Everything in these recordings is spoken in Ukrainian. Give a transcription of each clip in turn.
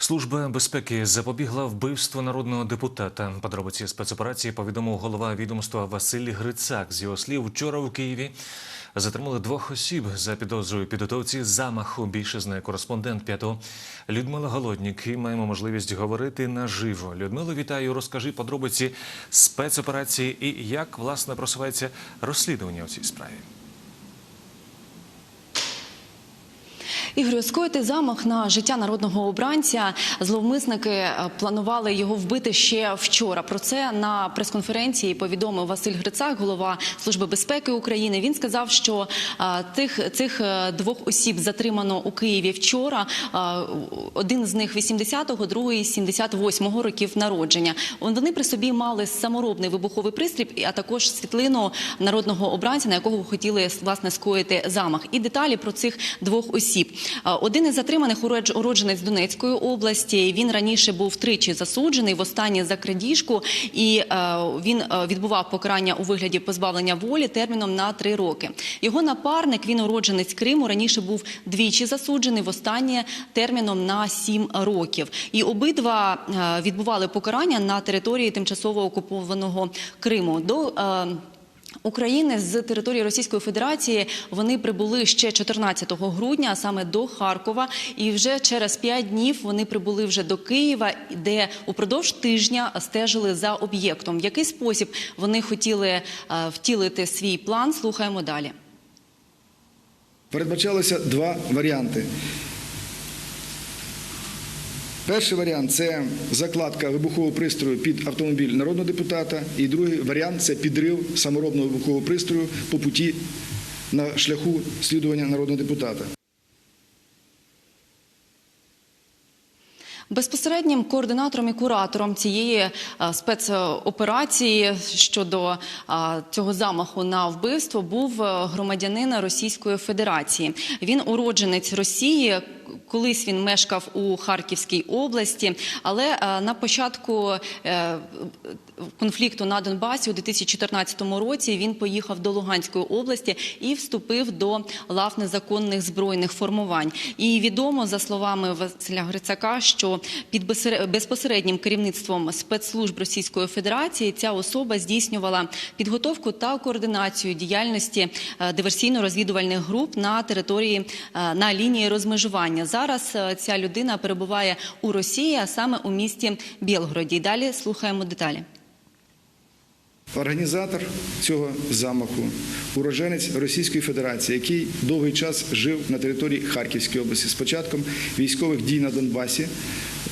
Служба безпеки запобігла вбивству народного депутата. Подробиці спецоперації повідомив голова відомства Василь Грицак. З його слів, вчора у Києві затримали двох осіб за підозрою підготовці замаху. Більше знає кореспондент п'ятого Людмила Голоднік. І маємо можливість говорити наживо. Людмило, вітаю. Розкажи подробиці спецоперації і як власне просувається розслідування у цій справі. Ігор, скоїти замах на життя народного обранця. Зловмисники е, планували його вбити ще вчора. Про це на прес-конференції повідомив Василь Грицак, голова служби безпеки України. Він сказав, що е, тих цих е, двох осіб затримано у Києві вчора. Один з них 80-го, другий 78-го років народження. Вони при собі мали саморобний вибуховий пристрій, а також світлину народного обранця, на якого хотіли власне скоїти замах. І деталі про цих двох осіб. Е, Один із затриманих уродженець Донецької області. Він раніше був тричі засуджений, востаннє за крадіжку, і е, він е, відбував покарання у вигляді позбавлення волі терміном на три роки. Його напарник, він уродженець Криму, раніше був двічі засуджений, востаннє терміном на сім років. І обидва відбували покарання на території тимчасово окупованого Криму. До України з території Російської Федерації вони прибули ще 14 грудня, саме до Харкова. І вже через 5 днів вони прибули вже до Києва, де упродовж тижня стежили за об'єктом. В який спосіб вони хотіли е, втілити свій план? Слухаємо далі. Передбачалося два варіанти. Перший варіант це закладка вибухового пристрою під автомобіль народного депутата. І другий варіант це підрив саморобного вибухового пристрою по путі на шляху слідування народного депутата. Безпосереднім координатором і куратором цієї е, спецоперації щодо е, цього замаху на вбивство був е, громадянин Російської Федерації. Він уродженець Росії. Колись він мешкав у Харківській області, але е, на початку е, конфлікту на Донбасі у 2014 році він поїхав до Луганської області і вступив до лав незаконних збройних формувань. І відомо за словами Василя Грицака, що під безпосереднім керівництвом спецслужб Російської Федерації ця особа здійснювала підготовку та координацію діяльності е, диверсійно-розвідувальних груп на території на лінії розмежування. Зараз е, ця людина перебуває у Росії, а саме у місті Білгороді. Далі слухаємо деталі. Організатор цього замаху уроженець Російської Федерації, який довгий час жив на території Харківської області з початком військових дій на Донбасі.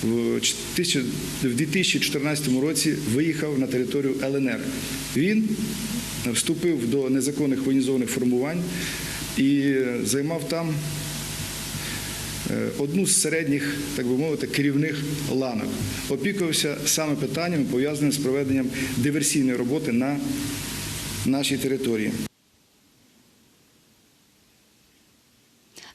В ч- тисяча- в 2014 році виїхав на територію ЛНР. Він вступив до незаконних воєнізованих формувань і займав там е, одну з середніх, так би мовити, керівних ланок. Опікувався саме питаннями, пов'язаними з проведенням диверсійної роботи на нашій території.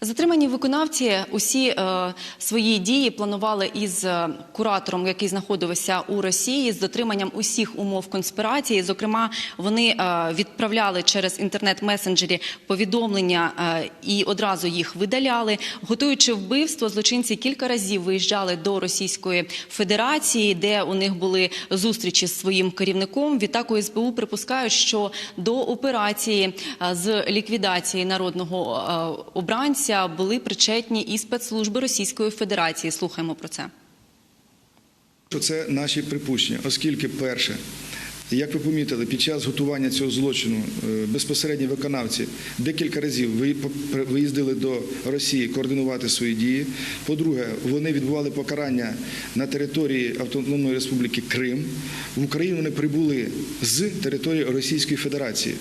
Затримані виконавці усі е, свої дії планували із е, куратором, який знаходився у Росії, з дотриманням усіх умов конспірації. Зокрема, вони е, відправляли через інтернет-месенджері повідомлення е, і одразу їх видаляли. Готуючи вбивство, злочинці кілька разів виїжджали до Російської Федерації, де у них були зустрічі з своїм керівником. Відтак у СБУ припускають, що до операції е, з ліквідації народного е, обранця були причетні і спецслужби Російської Федерації. Слухаємо про це. Це наші припущення, оскільки перше. Як ви помітили, під час готування цього злочину е, безпосередні виконавці декілька разів виїздили до Росії координувати свої дії. По-друге, вони відбували покарання на території Автономної Республіки Крим. В Україну вони прибули з території Російської Федерації.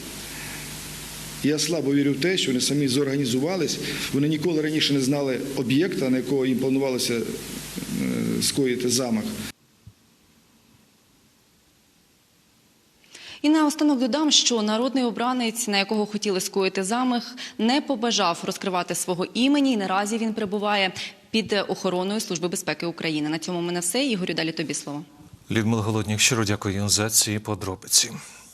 Я слабо вірю в те, що вони самі зорганізувались. Вони ніколи раніше не знали об'єкта, на якого їм планувалося е, скоїти замах. І наостанок додам, що народний обранець, на якого хотіли скоїти замах, не побажав розкривати свого імені. І наразі він перебуває під охороною Служби безпеки України. На цьому в мене все. Ігорю, далі тобі слово. Людмила Голоднік, щиро дякую за ці подробиці.